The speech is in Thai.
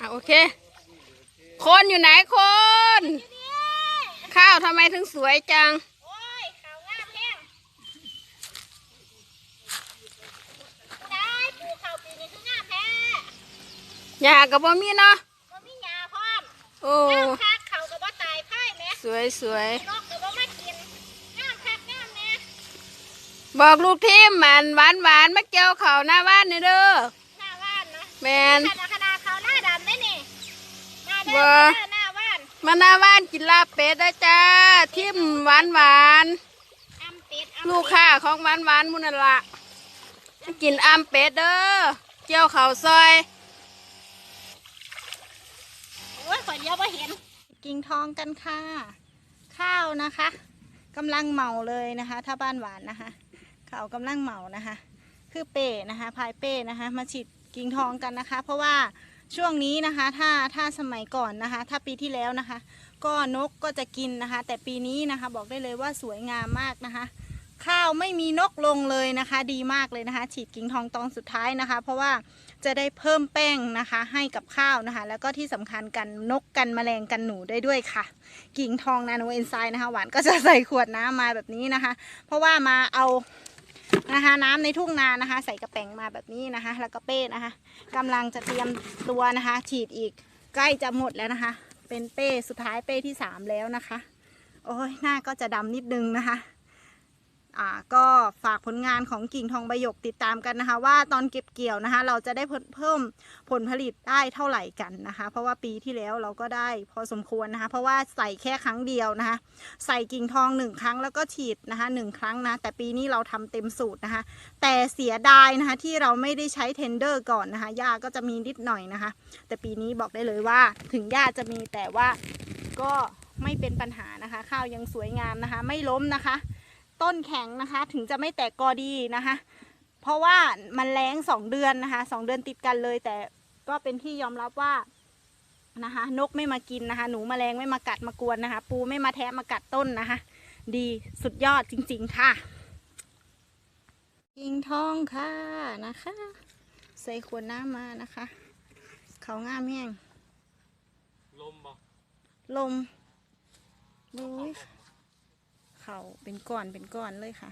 อะโอเค คนอยู่ไหนคน ข้าวทำไมถึงสวยจัง โอ้ยเขางามแห้งได้ปลูกเขาปีนี้คืองามแท้หญ้ากับบ่มีเนาะก็มีหญ้าพร้อมโอ้งามคักเขาก็บ่ตายพ่ายแหมสวยสวยนกก็บ่มากินงามคักงามแหน่บอกลูกทีมมันหวานหวานมาเกี่ยวเขาวหน้าบ้านนี่เด้อหน้าว่านนะแมน บ่อมาเด้อหน้าว่านมาหน้าบ้านกินลาบเป็ดนะจ้า ทิมหวานหวานอำเป็ดอำๆลูกค้าของหวานหวานๆมุนันละมากินอ้ํเป็ดเด้อเกี่ยวเขาวซอยโอ้ยขอเดียวบ่เห็น กิ่งทองกันค่ะ ข้าวนะคะกำลังเหมาเลยนะคะ ถ้าบ้านหวานนะคะเขากำลังเหมานะคะ คือเป้นะคะพายเป้นะคะ มาฉีดกิ่งทองกันนะคะ เพราะว่า ช่วงนี้นะคะ ถ้าถ้าสมัยก่อนนะคะ ถ้าปีที่แล้วนะคะ ก็นกก็จะกินนะคะ แต่ปีนี้นะคะ บอกได้เลยว่าสวยงามมากนะคะ ข้าวไม่มีนกลงเลยนะคะ ดีมากเลยนะคะ ฉีดกิ่งทองตอนสุดท้ายนะคะ เพราะว่าจะได้เพิ่มแป้งนะคะ ให้กับข้าวนะคะ แล้วก็ที่สำคัญกันนกกันแมลงกันหนูได้ด้วยค่ะ กิ่งทองนาโนเอนไซม์นะคะ หวานก็จะใส่ขวดน้ำมาแบบนี้นะคะ เพราะว่ามาเอา นะคะ น้ำในทุ่งนานะคะ ใส่กระแป๋งมาแบบนี้นะคะ แล้วก็เป้นะคะกำลังจะเตรียมตัวนะคะ ฉีดอีกใกล้จะหมดแล้วนะคะ เป็นเป้สุดท้ายเป้ที่สามแล้วนะคะ โอ้ยหน้าก็จะดำนิดนึงนะคะ อ่าก็ฝากผลงานของกิ่งทองใบหยกติดตามกันนะคะ ว่าตอนเก็บเกี่ยวนะคะ เราจะได้เพิ่มเพิ่มผลผลิตได้เท่าไหร่กันนะคะ เพราะว่าปีที่แล้วเราก็ได้พอสมควรนะคะ เพราะว่าใส่แค่ครั้งเดียวนะคะ ใส่กิ่งทองหนึ่งครั้งแล้วก็ฉีดนะคะหนึ่งครั้งนะ แต่ปีนี้เราทำเต็มสูตรนะคะ แต่เสียดายนะคะที่เราไม่ได้ใช้เทนเดอร์ก่อนนะคะหญ้าก็จะมีนิดหน่อยนะคะ แต่ปีนี้บอกได้เลยว่าถึงหญ้าจะมีแต่ว่าก็ไม่เป็นปัญหานะคะ ข้าวยังสวยงามนะคะ ไม่ล้มนะคะ ต้นแข็งนะคะ ถึงจะไม่แตกกอดีนะคะ เพราะว่ามันแรงสองเดือนนะคะสองเดือนติดกันเลย แต่ก็เป็นที่ยอมรับว่านะคะนกไม่มากินนะคะ หนูแมลงไม่มากัดมากวนนะคะ ปูไม่มาแทะมากัดต้นนะคะ ดีสุดยอดจริง ๆ ค่ะกิ่งทองค่ะนะคะ ใส่ขวดน้ำมานะคะ เขาง่ามแห้งลมบ่ลมดูย เขาเป็นก้อนเป็นก้อนเลยค่ะ